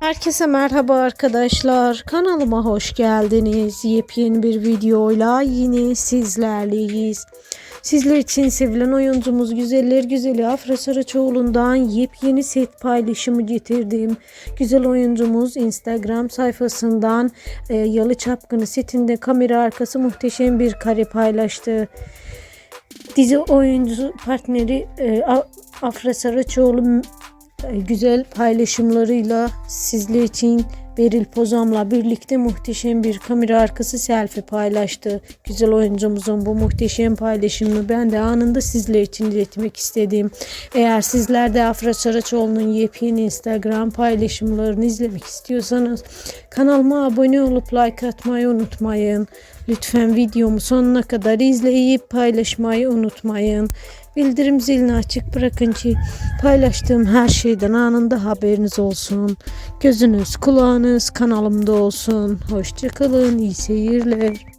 Herkese merhaba arkadaşlar. Kanalıma hoş geldiniz. Yepyeni bir videoyla yine sizlerleyiz. Sizler için sevilen oyuncumuz Güzeller Güzeli Afra Saraçoğlu'ndan yepyeni set paylaşımı getirdim. Güzel oyuncumuz Instagram sayfasından e, Yalı Çapkını setinde kamera arkası muhteşem bir kare paylaştı. Dizi oyuncu partneri e, Afra Saraçoğlu güzel paylaşımlarıyla sizler için Beril Pozam'la birlikte muhteşem bir kamera arkası selfie paylaştı. Güzel oyuncumuzun bu muhteşem paylaşımını ben de anında sizler için iletmek istedim. Eğer sizler de Afra Saraçoğlu'nun yepyeni Instagram paylaşımlarını izlemek istiyorsanız kanalıma abone olup like atmayı unutmayın. Lütfen videomu sonuna kadar izleyip paylaşmayı unutmayın. Bildirim zilini açık bırakın ki paylaştığım her şeyden anında haberiniz olsun. Gözünüz kulağınız kanalımda olsun. Hoşçakalın, iyi seyirler.